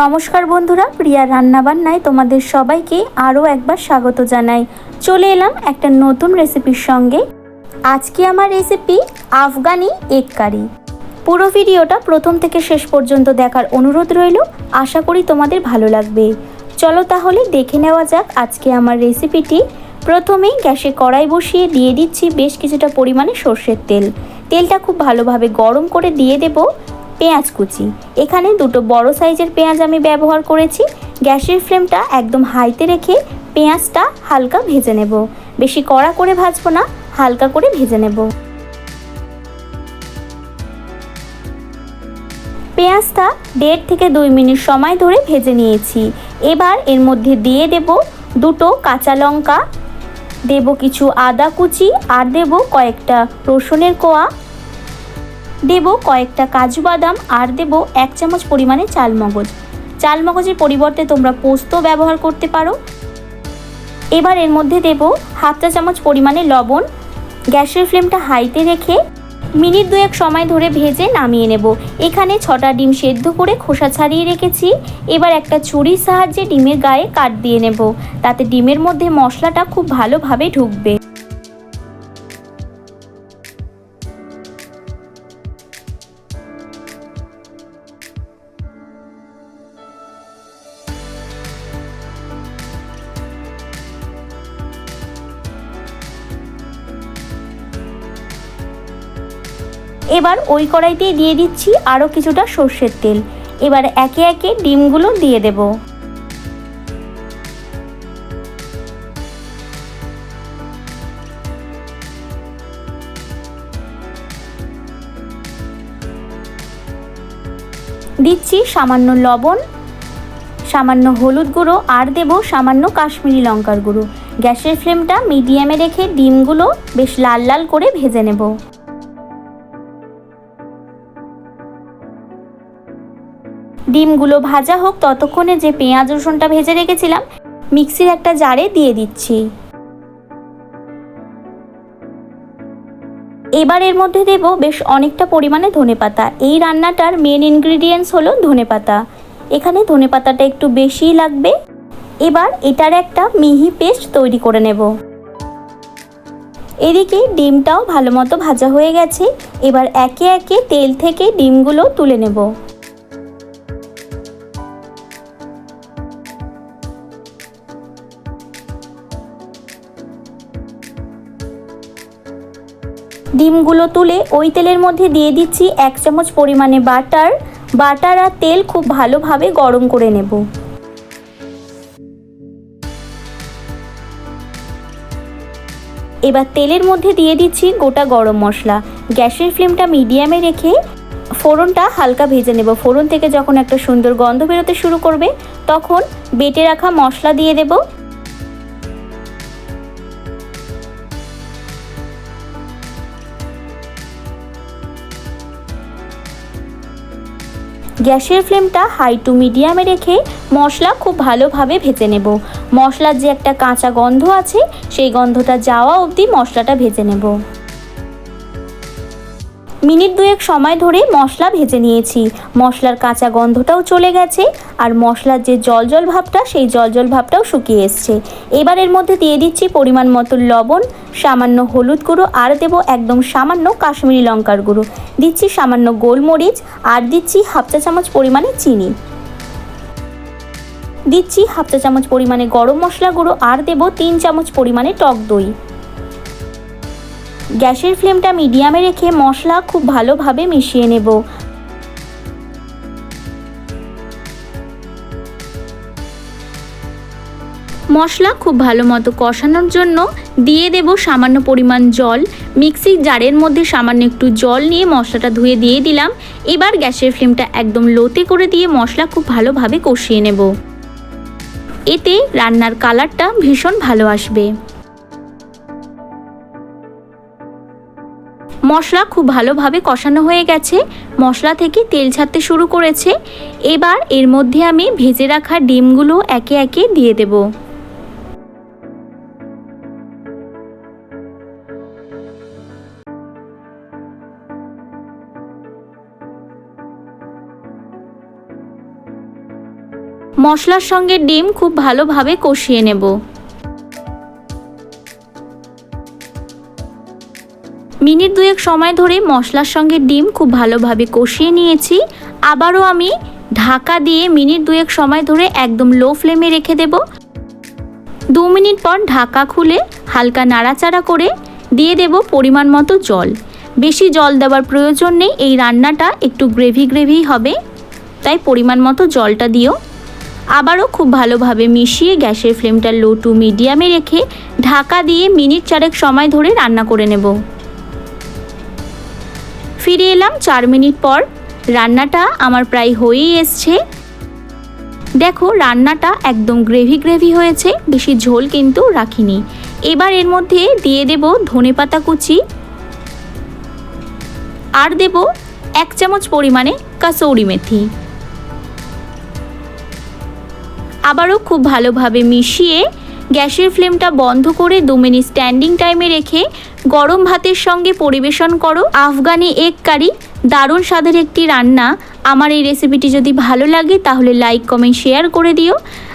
নমস্কার বন্ধুরা, প্রিয়া রান্নাবান্নায় তোমাদের সবাইকে আরও একবার স্বাগত জানাই। চলে এলাম একটা নতুন রেসিপির সঙ্গে। আজকে আমার রেসিপি আফগানি এগ কারি। পুরো ভিডিওটা প্রথম থেকে শেষ পর্যন্ত দেখার অনুরোধ রইল। আশা করি তোমাদের ভালো লাগবে। চলো তাহলে দেখে নেওয়া যাক আজকে আমার রেসিপিটি। প্রথমেই গ্যাসে কড়াই বসিয়ে দিয়ে দিচ্ছি বেশ কিছুটা পরিমাণে সর্ষের তেল। তেলটা খুব ভালোভাবে গরম করে দিয়ে দেব। পেঁয়াজ কুচি। এখানে দুটো বড় সাইজের পেঁয়াজ আমি ব্যবহার করেছি। গ্যাসের ফ্লেমটা একদম হাইতে রেখে পেঁয়াজটা হালকা ভেজে নেব। বেশি কড়া করে ভাজবো না, হালকা করে ভেজে নেব। পেঁয়াজটা দেড় থেকে দুই মিনিট সময় ধরে ভেজে নিয়েছি। এবার এর মধ্যে দিয়ে দেব দুটো কাঁচা লঙ্কা, দেব কিছু আদা কুচি, আর দেব কয়েকটা রসুনের কোয়া। দেব কয়েকটা কাজু বাদাম আর দেব এক চামচ পরিমাণে চালমগজ। চালমগজের পরিবর্তে তোমরা পোস্ত ব্যবহার করতে পারো। এবার এর মধ্যে দেব হাফ চা চামচ পরিমাণে লবণ। গ্যাসের ফ্লেমটা হাইতে রেখে মিনিট দুয়েক সময় ধরে ভেজে নামিয়ে নেব। এখানে ছটা ডিম সেদ্ধ করে খোসা ছাড়িয়ে রেখেছি। এবার একটা ছুরির সাহায্যে ডিমের গায়ে কাট দিয়ে নেব। তাতে ডিমের মধ্যে মশলাটা খুব ভালোভাবে ঢুকবে। এবার ওই কড়াইতেই দিয়ে দিচ্ছি আরও কিছুটা সর্ষের তেল। এবার একে একে ডিমগুলো দিয়ে দেব। দিচ্ছি সামান্য লবণ, সামান্য হলুদ গুঁড়ো আর দেব সামান্য কাশ্মীরি লঙ্কার গুঁড়ো। গ্যাসের ফ্লেমটা মিডিয়ামে রেখে ডিমগুলো বেশ লাল লাল করে ভেজে নেব। ডিমগুলো ভাজা হোক, ততক্ষণে যে পেঁয়াজ, রসুনটা ভেজে রেখেছিলাম, মিক্সির একটা জারে দিয়ে দিচ্ছি। এবার এর মধ্যে দেব বেশ অনেকটা পরিমাণে ধনেপাতা এই রান্নাটার মেন ইনগ্রিডিয়েন্টস হলো ধনেপাতা এখানে ধনেপাতাটা একটু বেশিই লাগবে। এবার এটার একটা মিহি পেস্ট তৈরি করে নেব। এদিকে ডিমটাও ভালো মতো ভাজা হয়ে গেছে। এবার একে একে তেল থেকে ডিমগুলো তুলে নেব। ডিমগুলো তুলে ওই তেলের মধ্যে দিয়ে দিচ্ছি এক চামচ পরিমাণে বাটার। বাটার আর তেল খুব ভালোভাবে গরম করে নেব। এবার তেলের মধ্যে দিয়ে দিচ্ছি গোটা গরম মশলা। গ্যাসের ফ্লেমটা মিডিয়ামে রেখে ফোড়নটা হালকা ভেজে নেব। ফোড়ন থেকে যখন একটা সুন্দর গন্ধ বেরোতে শুরু করবে, তখন বেটে রাখা মশলা দিয়ে দেবো। গ্যাসের ফ্লেমটা হাই টু মিডিয়ামে রেখে মশলা খুব ভালোভাবে ভেজে নেব। মশলার যে একটা কাঁচা গন্ধ আছে, সেই গন্ধটা যাওয়া অবধি মশলাটা ভেজে নেব। মিনিট দুয়েক সময় ধরে মশলা ভেজে নিয়েছি। মশলার কাঁচা গন্ধটাও চলে গেছে আর মশলার যে জল জল ভাবটা, সেই জল জল ভাবটাও শুকিয়ে এসছে। এবার এর মধ্যে দিয়ে দিচ্ছি পরিমাণ মতো লবণ, সামান্য হলুদ গুঁড়ো, আর দেবো একদম সামান্য কাশ্মীরি লঙ্কার গুঁড়ো। দিচ্ছি সামান্য গোলমরিচ, আর দিচ্ছি হাফ চা চামচ পরিমাণে চিনি। দিচ্ছি হাফ চা চামচ পরিমাণে গরম মশলা গুঁড়ো, আর দেবো তিন চামচ পরিমাণে টক দই। গ্যাসের ফ্লেমটা মিডিয়ামে রেখে মশলা খুব ভালোভাবে মিশিয়ে নেব। মশলা খুব ভালো মতো কষানোর জন্য দিয়ে দেব সামান্য পরিমাণ জল। মিক্সির জারের মধ্যে সামান্য একটু জল নিয়ে মশলাটা ধুয়ে দিয়ে দিলাম। এবার গ্যাসের ফ্লেমটা একদম লোতে করে দিয়ে মশলা খুব ভালোভাবে কষিয়ে নেব। এতে রান্নার কালারটা ভীষণ ভালো আসবে। মশলা খুব ভালোভাবে কষানো হয়ে গেছে। মশলা থেকে তেল ছাড়তে শুরু করেছে। এবার এর মধ্যে আমি ভেজে রাখা ডিমগুলো একে একে দিয়ে দেবো। মশলার সঙ্গে ডিম খুব ভালোভাবে কষিয়ে নেব। মিনিট দুয়েক সময় ধরে মশলার সঙ্গে ডিম খুব ভালোভাবে কষিয়ে নিয়েছি। আবারও আমি ঢাকা দিয়ে মিনিট দুয়েক সময় ধরে একদম লো ফ্লেমে রেখে দেব। দু মিনিট পর ঢাকা খুলে হালকা নাড়াচাড়া করে দিয়ে দেব পরিমাণ মতো জল। বেশি জল দেওয়ার প্রয়োজন নেই, এই রান্নাটা একটু গ্রেভি গ্রেভি হবে। তাই পরিমাণ মতো জলটা দিও। আবারও খুব ভালোভাবে মিশিয়ে গ্যাসের ফ্লেমটা লো টু মিডিয়ামে রেখে ঢাকা দিয়ে মিনিট চারেক সময় ধরে রান্না করে নেব। ফিরে এলাম চার মিনিট পর। রান্নাটা আমার প্রায় হয়েই এসছে। দেখো, রান্নাটা একদম গ্রেভি গ্রেভি হয়েছে, বেশি ঝোল কিন্তু রাখিনি। এবার এর মধ্যে দিয়ে দেব ধনেপাতা কুচি। আর দেব এক চামচ পরিমাণে কাসৌরি মেথি। আবারও খুব ভালোভাবে মিশিয়ে গ্যাসের ফ্লেমটা বন্ধ করে দু মিনিট স্ট্যান্ডিং টাইমে রেখে গরম ভাতের সঙ্গে পরিবেশন করো। আফগানি এগ কারি দারুণ স্বাদের একটি রান্না। আমার এই রেসিপিটি যদি ভালো লাগে, তাহলে লাইক কমেন্ট শেয়ার করে দিও।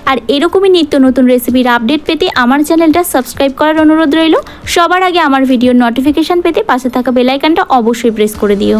আর এরকমই নিত্য নতুন রেসিপির আপডেট পেতে আমার চ্যানেলটা সাবস্ক্রাইব করার অনুরোধ রইল। সবার আগে আমার ভিডিওর নোটিফিকেশান পেতে পাশে থাকা বেলাইকানটা অবশ্যই প্রেস করে দিও।